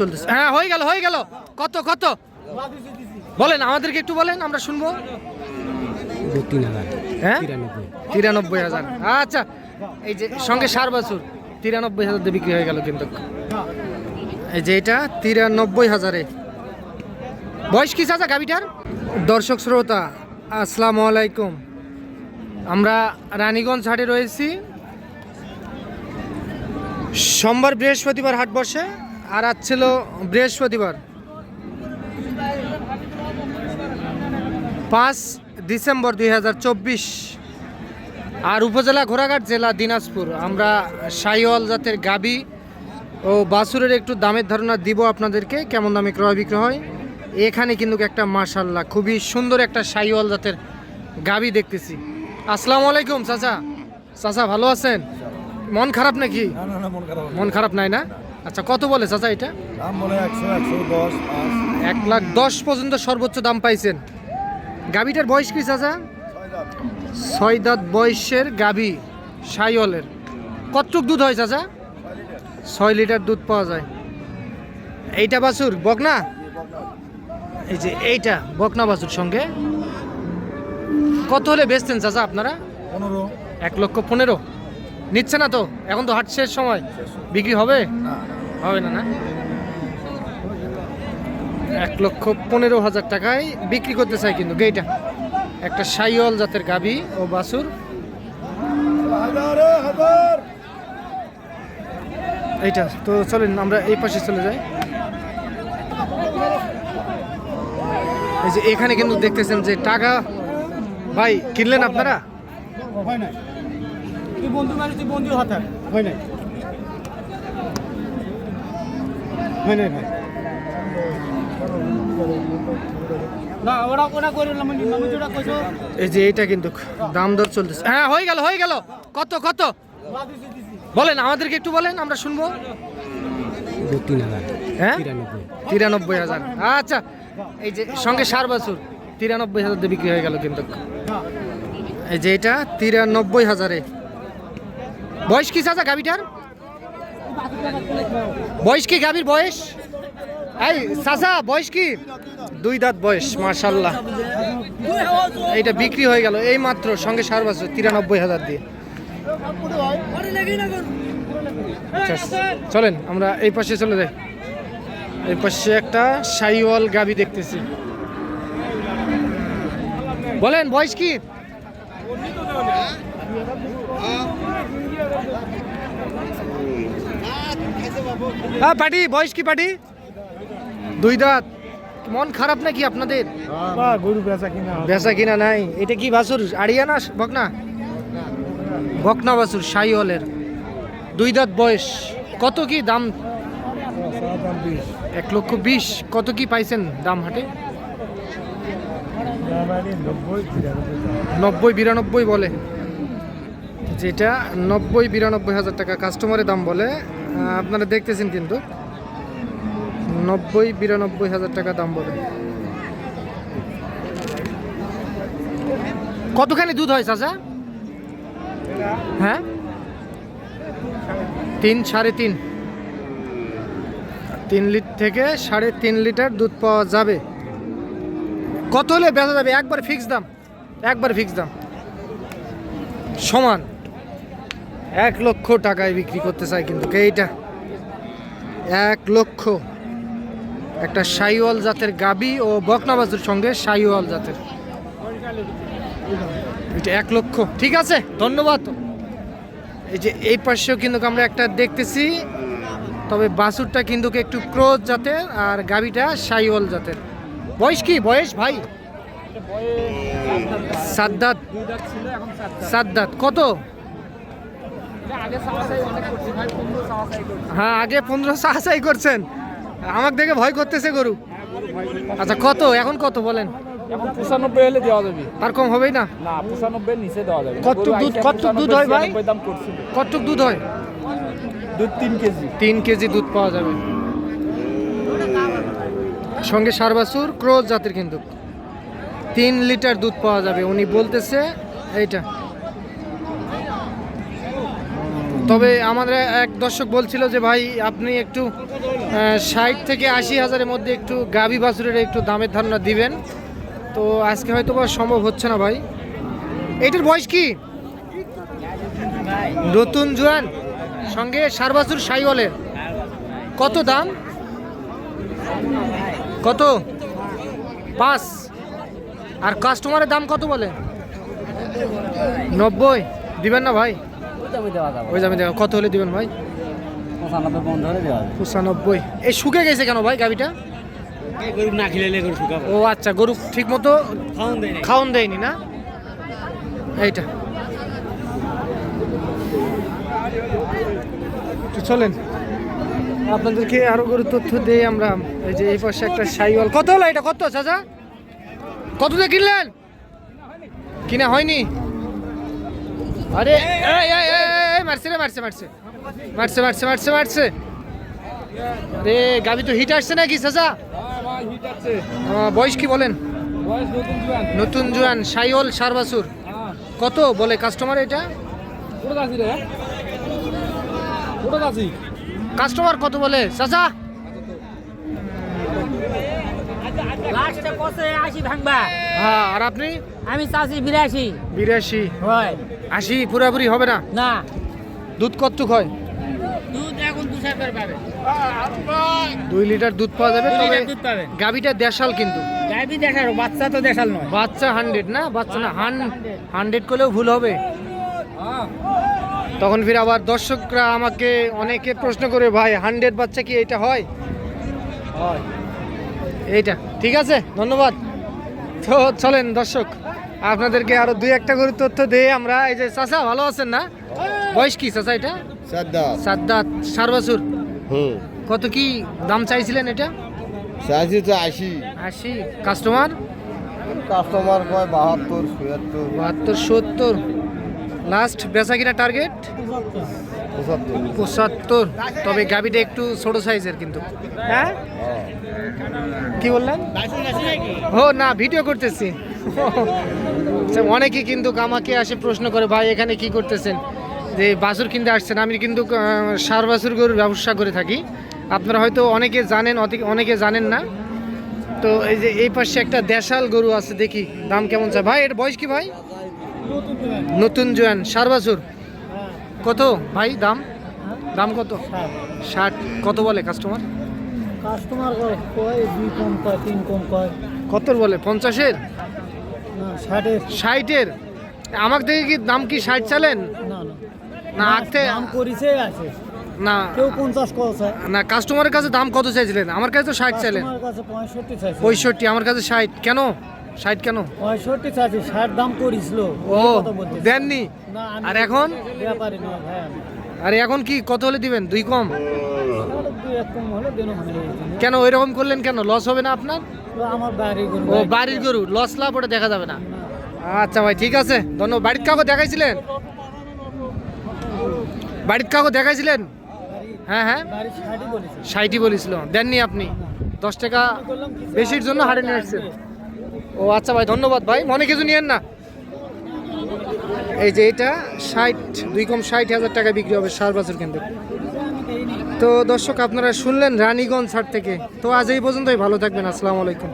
চলতেছে। হ্যাঁ হয়ে গেল হয়ে গেল। কত কত? বলেন, আমাদেরকে একটু বলেন, আমরা শুনব। হ্যাঁ? তিরানব্বই হাজার। আচ্ছা এই যে সঙ্গে সার বাছুর, তিরানব্বই হাজার দিয়ে বিক্রি হয়ে গেল কিন্তু। এই যে এটা, তিরানব্বই হাজারে। বয়স কি চাচা গাবিটার দর্শক শ্রোতা, আসসালামু আলাইকুম। আমরা রানীগঞ্জ হাটে রয়েছি। সোমবার বৃহস্পতিবার হাট বসে। আর আজ ছিল বৃহস্পতিবার। পাঁচ ডিসেম্বর দু হাজার চব্বিশ। আর উপজেলা ঘোড়াঘাট জেলা দিনাজপুর। আমরা সাইওয়াল জাতের গাবি ও বাছুরের একটু দামের ধারণা দিব আপনাদেরকে কেমন দামে ক্রয় বিক্রয় হয়। এখানে কিন্তু একটা মার্শাল্লাহ খুবই সুন্দর একটা সাইওয়াল জাতের গাবি দেখতেছি। আসসালামু আলাইকুম চাচা। চাচা ভালো আছেন? মন খারাপ নাকি? মন খারাপ নাই না? আচ্ছা কত বলে চাচা এটা? দাম বলে একশো একশো দশ পাঁচ। এক লাখ দশ পর্যন্ত সর্বোচ্চ দাম পাইছেন। গাবিটার বয়স কি চাচা? ছয় দাঁত। বয়সের গাবি সাইওয়ালের। কতটুক দুধ হয় চাচা? ছয় লিটার দুধ পাওয়া যায়। এইটা বাছুর বকনা? এই যে এইটা বকনা বাছুর সঙ্গে। কত হলে বেচতেন চাচা আপনারা? পনেরো। এক লক্ষ পনেরো। নিচ্ছে না তো? এখন তো হাট শেষ সময়। বিক্রি হবে? না। হবে না না? এক লক্ষ পনেরো হাজার টাকায় বিক্রি করতে চাই কিন্তু গেইটা। একটা সাইওয়াল জাতের গাবি ও হাজার এইটা তো চলেন আমরা এই পাশে চলে যাই। এই যে এখানে কিন্তু দেখতেছেন যে টাকা ভাই কিনলেন আপনারা? হয় নাই। বন্ধু বন্ধু হাতে। হয় নাই। হয় নাই ভাই? না ওরা ওরা করে নিলাম আমি যেটা কইছো। এই যে এইটা কিন্তু দাম দর চলতেছে। হ্যাঁ হয়ে গেল হয়ে গেল। কত কত? বলেন আমাদেরকে একটু বলেন আমরা শুনব। হ্যাঁ? তিরানব্বই তিরানব্বই হাজার। আচ্ছা এই যে সঙ্গে সার বাছুর তিরানব্বই হাজার দিয়ে বিক্রি হয়ে গেল কিন্তু। এই যে এটা তিরানব্বই হাজারে। বয়স কি চাচা গাবিটার বয়স কি গাভীর বয়স? এই চাচা বয়স কি? দুই দাঁত বয়স মার্শাল্লাহ এইটা বিক্রি হয়ে গেল এই মাত্র সঙ্গে সার বাছুর তিরানব্বই হাজার দিয়ে। আচ্ছা, চলেন আমরা এই পাশে চলে যাই। এই পাশে একটা সাইওয়াল গাবি দেখতেছি। বলেন বয়স কি? হ্যাঁ পাটি বয়স কি পাটি দুই দাঁত। মন খারাপ নাকি আপনাদের? গরু বেচা কিনা বেচা কিনা নাই। এটা কি বাছুর? আড়িয়া না বকনা? বকনা বাছুর সাইওয়ালের দুই দাঁত বয়স। কত কি দাম? এক লক্ষ বিশ। কত কি পাইছেন দাম হাটে? নব্বই বিরানব্বই বলে। যেটা নব্বই বিরানব্বই হাজার টাকা কাস্টমারের দাম বলে আপনারা দেখতেছেন কিন্তু। নব্বই বিরানব্বই হাজার টাকা দাম বলে। কতখানি দুধ হয় চাচা? হ্যাঁ? তিন, সাড়ে তিন। তিন লিটার থেকে সাড়ে তিন লিটার দুধ পাওয়া যাবে। কত হলে বেচা যাবে? একবার ফিক্স দাম। একবার ফিক্স দাম। সমান। এক লক্ষ টাকায় বিক্রি করতে চাই কিন্তু কে এইটা? এক লক্ষ। একটা সাইওয়াল জাতের গাবি ও বকনাবাজুর সঙ্গে সাইওয়াল জাতের। এটা এক লক্ষ। ঠিক আছে ধন্যবাদ। এই যে এই পাশেও কিন্তু আমরা একটা দেখতেছি তবে বাছুরটা কিন্তু একটু ক্রোজ জাতের আর গাবিটা সাইওয়াল জাতের। বয়স কি? বয়স ভাই? সাদ্দাত। সাদ্দাত। কত? হ্যাঁ আগে পনেরো সাহাশাই করছেন। আমাকে দেখে ভয় করতেছে গরু। আচ্ছা কত? এখন কত বলেন? এখন পঁচানব্বই হলে দেওয়া যাবে। তার কম হবেই না? না পঁচানব্বই নিচে দেওয়া যাবে দুধ দুধ হয় ভাই? দাম দুধ হয়? দুধ তিন কেজি। তিন কেজি দুধ পাওয়া যাবে। সঙ্গে সারবাসুর ক্রোজ জাতের কিন্তু। তিন লিটার দুধ পাওয়া যাবে। উনি বলতেছে এইটা। তবে আমাদের এক দর্শক বলছিল যে, ভাই, আপনি একটু ষাট থেকে আশি হাজারের মধ্যে একটু গাভী বাছুরের একটু দামের ধারণা দিবেন। তো আজকে হয়তো বা সম্ভব হচ্ছে না, ভাই। এটার বয়স কি? নতুন জোয়ান, সঙ্গে সার বাছুর সাইওয়ালের। কত দাম? কত? পাঁচ। আর কাস্টমারের দাম কত বলে? নব্বই। দিবেন না, ভাই? ওই দামে দেবেন কত হলে দিবেন ভাই? পঁচানব্বই দেওয়া এই শুকে গেছে কেন ভাই গাবিটা গরু না খেলে গরু শুকাবো। ও আচ্ছা গরু ঠিক মতো খাওয়ান খাওন দেয়নি না? এইটা। তো চলেন। আপনাদেরকে আরও গরু তথ্য দেই আমরা। এই যে এই পাশে একটা সাইওয়াল। কত হলো এটা? কত চাচা? কত দিয়ে কিনলেন? কিনা হয়নি? আরে মারছে রে মারছে মারছে। মারছে মারছে মারছে মারছে। রে গাবি তো হিট আসছে নাকি চাচা বয়স কি বলেন? নতুন জুয়ান সাইওল সারবাসুর। কত বলে কাস্টমার এটা? কাস্টমার কত বলে? চাচা হ্যাঁ আর আপনি? আমি চাষি বিরাশি। বিরাশি। হয়। আশি পুরাপুরি হবে না? না। দুধ কতটুক হয়? দুই লিটার দুধ পাওয়া যাবে তবে গাবিটা দেশাল কিন্তু। বাচ্চা তো দেখাল নয়। বাচ্চা হান্ড্রেড না? বাচ্চা না হান হান্ড্রেড। করলেও ভুল হবে। তখন ফির আবার দর্শকরা আমাকে অনেকে প্রশ্ন করে ভাই হান্ড্রেড বাচ্চা কি এটা হয়? হয়। এইটা। ঠিক আছে? ধন্যবাদ। তো চলেন দর্শক। আপনাদেরকে আরও দুই একটা করে তথ্য দিয়ে আমরা এই যে চাচা ভালো আছেন না? বয়স কি চাচা এটা? সাদ্দা সাদ্দাত চার বছর। হুম। কত কি দাম চাইছিলেন এটা? চাইছি তো আশি। আশি। কাস্টমার? কাস্টমার কয়? বাহাত্তর ছিয়াত্তর। বাহাত্তর সত্তর। লাস্ট বেচা কিনা টার্গেট পঁচাত্তর। তবে গাবিটা একটু ছোট সাইজের কিন্তু। হ্যাঁ? কি বললেন? ও না ভিডিও করতেছি। অনেকে কিন্তু আমাকে আসে প্রশ্ন করে ভাই এখানে কি করতেছেন? যে বাছুর কিনতে আসছেন। আমি কিন্তু সার বাছুর গরুর ব্যবসা করে থাকি। আপনারা হয়তো অনেকে জানেন অনেকে জানেন না। তো এই যে এই পাশে একটা দেশাল গরু আছে দেখি দাম কেমন চায় ভাই এর বয়স কি ভাই? নতুন জোয়ান সার বাছুর। কত ভাই দাম? দাম কত? ষাট। কত বলে কাস্টমার কাস্টমার কয় দুই কম কয় তিন কম কয়। কত বলে? পঞ্চাশের? ষাটের। আমার থেকে কি দাম কি ষাট চালেন? না না। না করিছে আছে। না। কেউ পঞ্চাশ না কাস্টমারের কাছে দাম কত চাইছিলেন? আমার কাছে তো ষাট চাইলেন। পঁয়ষট্টি আমার কাছে ষাট। কেন? ষাট কেন? পঁয়ষট্টি চাইছে ষাট দাম করিছিল। ও। দেননি? আর এখন? ব্যাপারী আমি আর এখন কি কত হলে দিবেন? দুই কম? কেন ওই রকম করলেন কেন? লস হবে না আপনার? ও, বাড়ির গরু। লস লাভ ওটা দেখা যাবে না। আচ্ছা ভাই, ঠিক আছে। ধন্যবাদ। বাড়ির কাউকে দেখাইছিলেন? বাড়ির কাউকে দেখাইছিলেন? হ্যাঁ হ্যাঁ। ষাটই বলেছিল। দেননি আপনি? দশ টাকা বেশির জন্য হারে নিয়ে ও আচ্ছা ভাই, ধন্যবাদ ভাই। মনে কিছু নিয়েন না? এই যে এটা ষাট, দুই কম ষাট হাজার টাকা বিক্রি হবে সার বছর কেন্দ্রে। তো দর্শক, আপনারা শুনলেন রানীগঞ্জ হাট থেকে। তো আজ এই পর্যন্তই, ভালো থাকবেন, আসসালামু আলাইকুম।